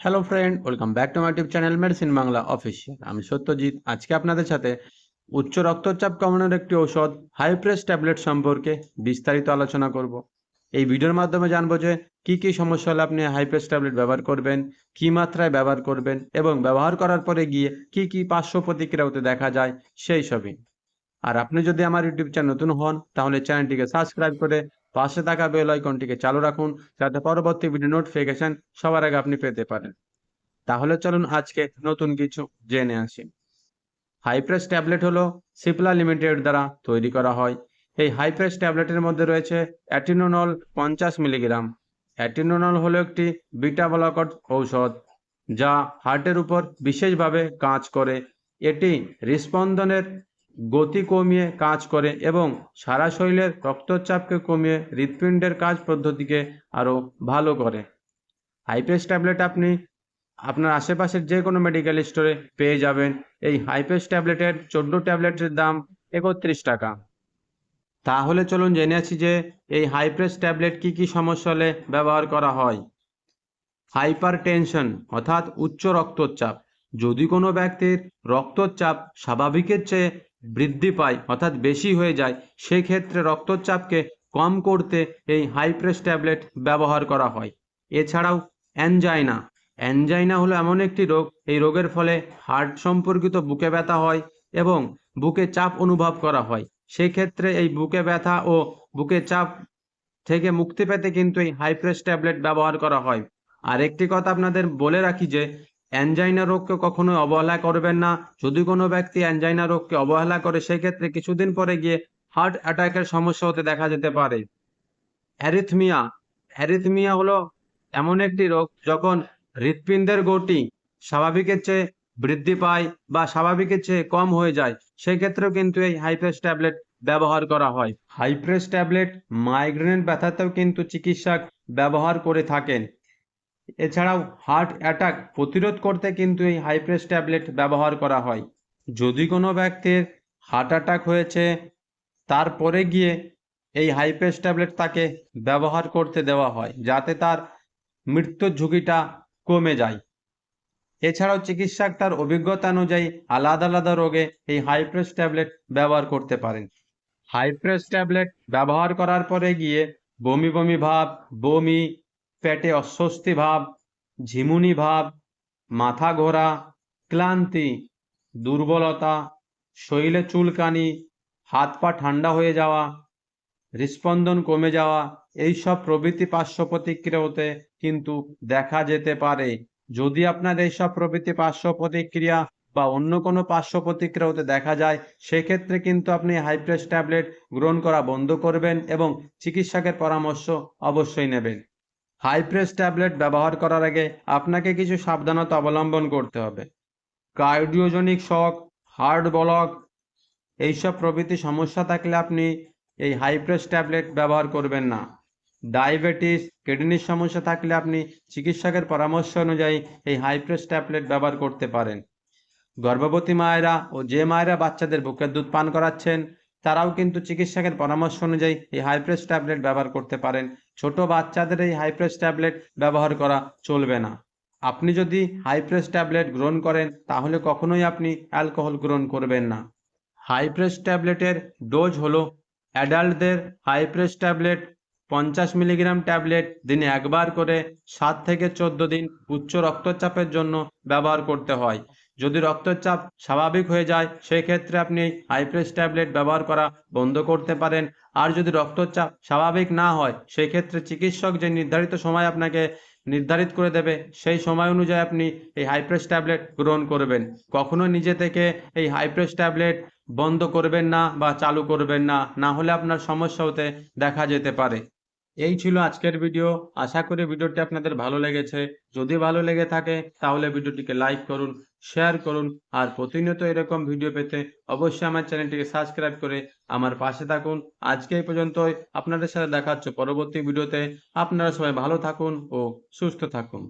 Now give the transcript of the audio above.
Hello friend welcome back to my channel medicine Bangla official আমি সত্যজিৎ আজকে আপনাদের সাথে উচ্চ রক্তচাপ কমানোর একটি ঔষধ হাই প্রেস ট্যাবলেট সম্পর্কে বিস্তারিত আলোচনা করব। এই ভিডিওর মাধ্যমে জানব যে কি কি সমস্যা হলে আপনি হাই প্রেস ট্যাবলেট ব্যবহার করবেন, কি মাত্রায় ব্যবহার করবেন এবং ব্যবহার করার পরে গিয়ে কি কি পার্শ্ব প্রতিক্রিয়া হতে দেখা যায়, সেই সবই। আর আপনি যদি আমার ইউটিউব চ্যানেল নতুন হন, তাহলে চ্যানেলটিকে সাবস্ক্রাইব করে পাশে থাকা বেল আইকনটিকে চালু রাখুন, যাতে পরবর্তী ভিডিও নোটিফিকেশন সবার আগে আপনি পেতে পারেন। তাহলে চলুন আজকে নতুন কিছু জেনে আসি। হাইপ্রেস ট্যাবলেট হলো সিপলা লিমিটেড দ্বারা তৈরি করা হয়। এই হাইপ্রেস ট্যাবলেটের মধ্যে রয়েছে অ্যাটিনোনল পঞ্চাশ মিলিগ্রাম অ্যাটিনোনল হলো একটি বিটা ব্লকট ঔষধ, যা হার্টের উপর বিশেষভাবে কাজ করে। এটি হৃস্পন্দনের গতি কমিয়ে কাজ করে এবং সারা শরীরের রক্তচাপকে কমিয়ে হৃৎপিণ্ডের কাজ পদ্ধতিকে আরও ভালো করে। হাইপেস ট্যাবলেট আপনি আপনার আশেপাশের যে কোনো মেডিকেল স্টোরে পেয়ে যাবেন। এই হাইপেস ট্যাবলেটের চোদ্দ ট্যাবলেটের দাম একত্রিশ টাকা। তাহলে চলুন জেনে আছি যে এই হাইপ্রেস ট্যাবলেট কি কি সমস্যা হলে ব্যবহার করা হয়। হাইপার টেনশন অর্থাৎ উচ্চ রক্তচাপ। যদি কোনো ব্যক্তির রক্তচাপ স্বাভাবিকের চেয়ে বৃদ্ধি পায়, অর্থাৎ বেশি হয়ে যায়, সেক্ষেত্রে রক্তচাপকে কম করতে এই হাইপ্রেস ট্যাবলেট ব্যবহার করা হয়। এছাড়াও অ্যানজাইনা। অ্যানজাইনা হলো এমন একটি রোগ, এই রোগের ফলে হার্ট সম্পর্কিত বুকে ব্যথা হয় এবং বুকে চাপ অনুভব করা হয়। সেই ক্ষেত্রে এই বুকে ব্যথা ও বুকে চাপ থেকে মুক্তি পেতে কিন্তু এই হাইপ্রেস ট্যাবলেট ব্যবহার করা হয়। আর একটি কথা আপনাদের বলে রাখি যে অ্যানজাইনা রোগকে কখনোই অবহেলা করবেন না। যদি কোনো ব্যক্তি অ্যানজাইনা রোগকে অবহেলা করে, সেক্ষেত্রে কিছুদিন পরে গিয়ে হার্ট অ্যাটাকের সমস্যা হতে দেখা যেতে পারে। অ্যারিথমিয়া। অ্যারিথমিয়া হলো এমন একটি রোগ যখন হৃৎপিণ্ডের গতি স্বাভাবিকের চেয়ে বৃদ্ধি পায় বা স্বাভাবিকের চেয়ে কম হয়ে যায় সেই ক্ষেত্রেও কিন্তু এই হাইপ্রেস ট্যাবলেট ব্যবহার করা হয়। হাইপ্রেস ট্যাবলেট মাইগ্রেনের ব্যথাতেও কিন্তু চিকিৎসক ব্যবহার করে থাকেন। এছাড়াও হার্ট অ্যাটাক প্রতিরোধ করতে কিন্তু এই হাইপ্রেস ট্যাবলেট ব্যবহার করা হয়। যদি কোনো ব্যক্তির হার্ট অ্যাটাক হয়েছে, তারপরে গিয়ে এই হাইপ্রেস ট্যাবলেট তাকে ব্যবহার করতে দেওয়া হয়, যাতে তার মৃত্যুর ঝুঁকিটা কমে যায়। এছাড়াও চিকিৎসক তার অভিজ্ঞতা অনুযায়ী আলাদা আলাদা রোগে এই হাইপ্রেস ট্যাবলেট ব্যবহার করতে পারেন। হাইপ্রেস ট্যাবলেট ব্যবহার করার পরে গিয়ে বমি বমি ভাব, বমি পেটে অস্বস্তি ভাব, ঝিমুনি ভাব, মাথা ঘোরা, ক্লান্তি, দুর্বলতা, শরীরে চুলকানি, হাত পা ঠান্ডা হয়ে যাওয়া, হৃস্পন্দন কমে যাওয়া, এইসব প্রভৃতি পার্শ্ব প্রতিক্রিয়া হতে কিন্তু দেখা যেতে পারে। যদি আপনার এইসব প্রভৃতি পার্শ্ব প্রতিক্রিয়া বা অন্য কোনো পার্শ্ব প্রতিক্রিয়া হতে দেখা যায়, সেক্ষেত্রে কিন্তু আপনি হাইপ্রেস ট্যাবলেট গ্রহণ করা বন্ধ করবেন এবং চিকিৎসকের পরামর্শ অবশ্যই নেবেন। হাইপ্রেস ট্যাবলেট ব্যবহার করার আগে আপনাকে কিছু সাবধানতা অবলম্বন করতে হবে। কার্ডিওজনিক শক, হার্ট ব্লক, এইসব প্রভৃতি সমস্যা থাকলে আপনি এই হাইপ্রেস ট্যাবলেট ব্যবহার করবেন না। ডায়াবেটিস, কিডনির সমস্যা থাকলে আপনি চিকিৎসকের পরামর্শ অনুযায়ী এই হাইপ্রেস ট্যাবলেট ব্যবহার করতে পারেন। গর্ভবতী মায়েরা ও যে মায়েরা বাচ্চাদের বুকের দুধ পান করাচ্ছেন, তারাও কিন্তু চিকিৎসকের পরামর্শ অনুযায়ী এই হাইপ্রেস ট্যাবলেট ব্যবহার করতে পারেন। ছোট বাচ্চাদের এই হাইপ্রেস ট্যাবলেট ব্যবহার করা চলবে না। আপনি যদি হাইপ্রেস ট্যাবলেট গ্রহণ করেন, তাহলে কখনোই আপনি অ্যালকোহল গ্রহণ করবেন না। হাইপ্রেস ট্যাবলেটের ডোজ হলো অ্যাডাল্টদের হাইপ্রেস ট্যাবলেট পঞ্চাশ মিলিগ্রাম ট্যাবলেট দিনে একবার করে সাত থেকে চোদ্দ দিন উচ্চ রক্তচাপের জন্য ব্যবহার করতে হয়। যদি রক্তচাপ স্বাভাবিক হয়ে যায় সেই ক্ষেত্রে আপনি হাইপ্রেস ট্যাবলেট ব্যবহার করা বন্ধ করতে পারেন। আর যদি রক্তচাপ স্বাভাবিক না হয় সেই ক্ষেত্রে চিকিৎসক যে নির্ধারিত সময় আপনাকে নির্ধারিত করে দেবে, সেই সময় অনুযায়ী আপনি এই হাইপ্রেস ট্যাবলেট গ্রহণ করবেন। কখনো নিজে থেকে এই হাইপ্রেস ট্যাবলেট বন্ধ করবেন না বা চালু করবেন না না হলে আপনার সমস্যা হতে দেখা যেতে পারে। এই ছিল আজকের ভিডিও আশা করি ভিডিওটি আপনাদের ভালো লেগেছে। যদি ভালো লেগে থাকে, তাহলে ভিডিওটিকে লাইক করুন শেয়ার করুন, আর প্রতিনিয়ত এরকম ভিডিও পেতে অবশ্যই আমার চ্যানেলটিকে সাবস্ক্রাইব করে আমার পাশে থাকুন। আজকে এই পর্যন্তই। আপনাদের সাথে দেখা হচ্ছে পরবর্তী ভিডিওতে আপনারা সবাই ভালো থাকুন ও সুস্থ থাকুন।